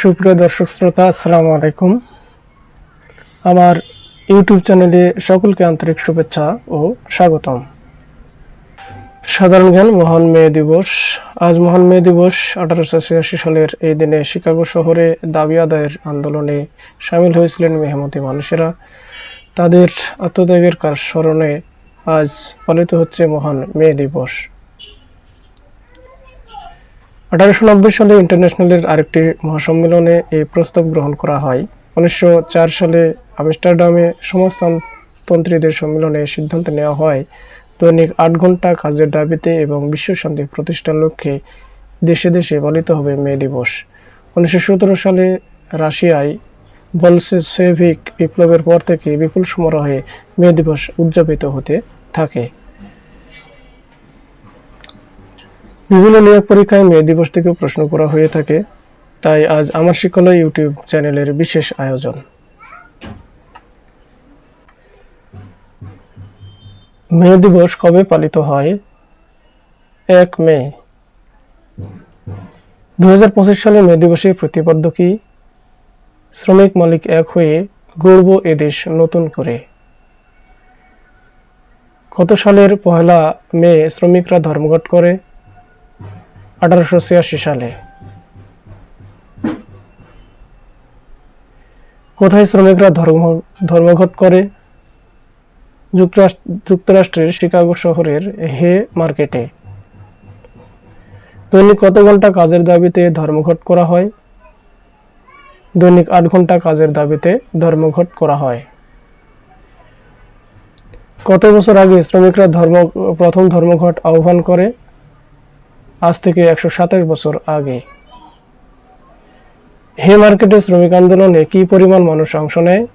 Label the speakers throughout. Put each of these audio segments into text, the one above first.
Speaker 1: সুপ্রিয় দর্শক শ্রোতা, আসসালামু আলাইকুম। আমার ইউটিউব চ্যানেলে সকলকে আন্তরিক শুভেচ্ছা ও স্বাগতম। সাধারণ জ্ঞান, মহান মে দিবস। আজ মহান মে দিবস, আঠারোশো ছিয়াশি সালের এই দিনে শিকাগো শহরে দাবি আদায়ের আন্দোলনে সামিল হয়েছিলেন মেহমতি মানুষেরা। তাদের আত্মত্যাগের কার স্মরণে আজ পালিত হচ্ছে মহান মে দিবস। আঠারোশো নব্বই সালে ইন্টারন্যাশনালের আরেকটি মহাসম্মেলনে এই প্রস্তাব গ্রহণ করা হয়। উনিশশো চার সালে আমস্টারডামে সমাজতন্ত্রীদের সম্মেলনে সিদ্ধান্ত নেওয়া হয়। দৈনিক আট ঘণ্টা কাজের দাবিতে এবং বিশ্ব শান্তি প্রতিষ্ঠার লক্ষ্যে দেশে দেশে পালিত হবে মে দিবস। উনিশশো সতেরো সালে রাশিয়ায় বলসেভিক বিপ্লবের পর থেকে বিপুল সমারোহে মে দিবস উদযাপিত হতে থাকে। বিভিন্ন নিয়োগ পরীক্ষায় মে দিবস থেকে প্রশ্ন করা হয়ে থাকে। তাই আজ আমার শিক্ষালয় ইউটিউব চ্যানেলের বিশেষ আয়োজন। মে দিবস কবে পালিত হয়? এক মে। দু হাজার পঁচিশ সালে মে দিবসের প্রতিপাদ্য কি? শ্রমিক মালিক এক হয়ে গড়ব এদেশ নতুন করে। কত সালের পহেলা মে শ্রমিকরা ধর্মঘট করে? আঠারোশো ছিয়াশি সালে। কোথায় শ্রমিকরা ধর্ম, ধর্মঘট করে? যুক্তরাষ্ট্র যুক্তরাষ্ট্রের শিকাগো শহরের হে মার্কেটে। দৈনিক কত ঘণ্টা কাজের দাবিতে ধর্মঘট করা হয়? দৈনিক আট ঘণ্টা কাজের দাবিতে ধর্মঘট করা হয়। কত বছর আগে শ্রমিকরা ধর্ম, প্রথম ধর্মঘট আহ্বান করে? আজ থেকে একশো সাতাশ বছর আগে। হে মার্কেটে শ্রমিক আন্দোলনে কি পরিমাণ মানুষ অংশ নেয়?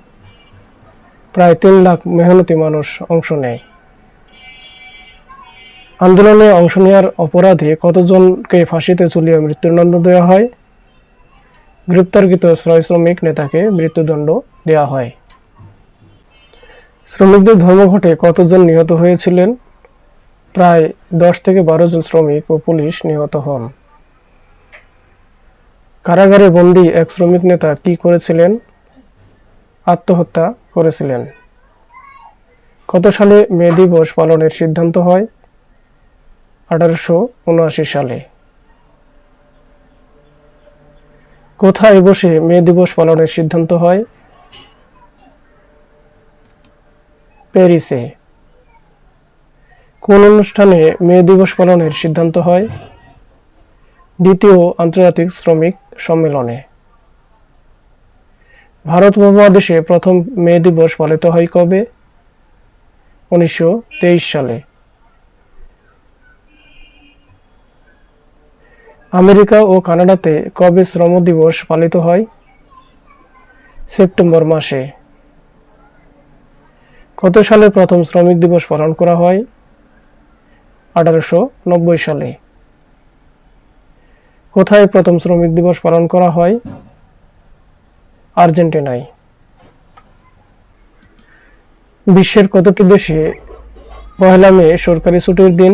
Speaker 1: প্রায় তিন লাখ মেহনতি মানুষ অংশ নেয়। আন্দোলনে অংশ নেওয়ার অপরাধে কতজনকে ফাঁসিতে ঝুলিয়ে মৃত্যুদণ্ড দেওয়া হয়? গ্রেপ্তারকৃত শ্রয় শ্রমিক নেতাকে মৃত্যুদণ্ড দেওয়া হয়। শ্রমিকদের ধর্মঘটে কতজন নিহত হয়েছিলেন? প্রায় দশ থেকে বারো জন শ্রমিক ও পুলিশ নিহত হন। কারাগারে বন্দী এক শ্রমিক নেতা কি করেছিলেন? আত্মহত্যা করেছিলেন। কত সালে মে দিবস পালনের সিদ্ধান্ত হয়? আঠারোশো উনআশি সালে। কোথায় বসে মে দিবস পালনের সিদ্ধান্ত হয়? প্যারিসে। কোন অনুষ্ঠানে মে দিবস পালনের সিদ্ধান্ত হয়? দ্বিতীয় আন্তর্জাতিক শ্রমিক সম্মেলনে। ভারত উপমহাদেশে প্রথম মে দিবস পালিত হয় কবে? উনিশশো তেইশ সালে। আমেরিকা ও কানাডাতে কবে শ্রম দিবস পালিত হয়? সেপ্টেম্বর মাসে। কত সালে প্রথম শ্রমিক দিবস পালন করা হয়? আঠারোশো নব্বই সালে। কোথায় প্রথম শ্রমিক দিবস পালন করা হয়? আর্জেন্টিনায়। বিশ্বের কতটি দেশে পয়লা মে সরকারি ছুটির দিন?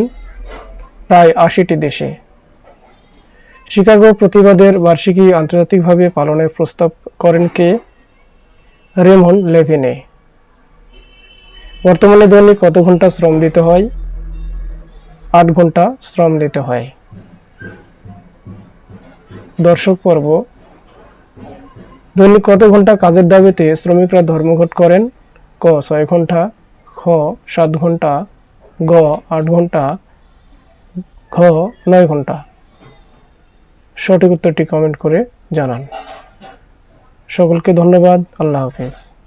Speaker 1: প্রায় আশিটি দেশে। শিকাগো প্রতিবাদের বার্ষিকী আন্তর্জাতিকভাবে পালনের প্রস্তাব করেন কে? Raymond Lavigne. বর্তমানে দৈনিক কত ঘণ্টা শ্রম দিতে হয়? আট ঘণ্টা শ্রম দিতে হয়। দর্শক পর্ব। দৈনিক কত ঘণ্টা কাজের দাবিতে শ্রমিকরা ধর্মঘট করেন? ক, ছয় ঘণ্টা, খ, সাত ঘণ্টা, গ, আট ঘণ্টা, ঘ, নয় ঘণ্টা। সঠিক উত্তরটি কমেন্ট করে জানান। সকলকে ধন্যবাদ। আল্লাহ হাফিজ।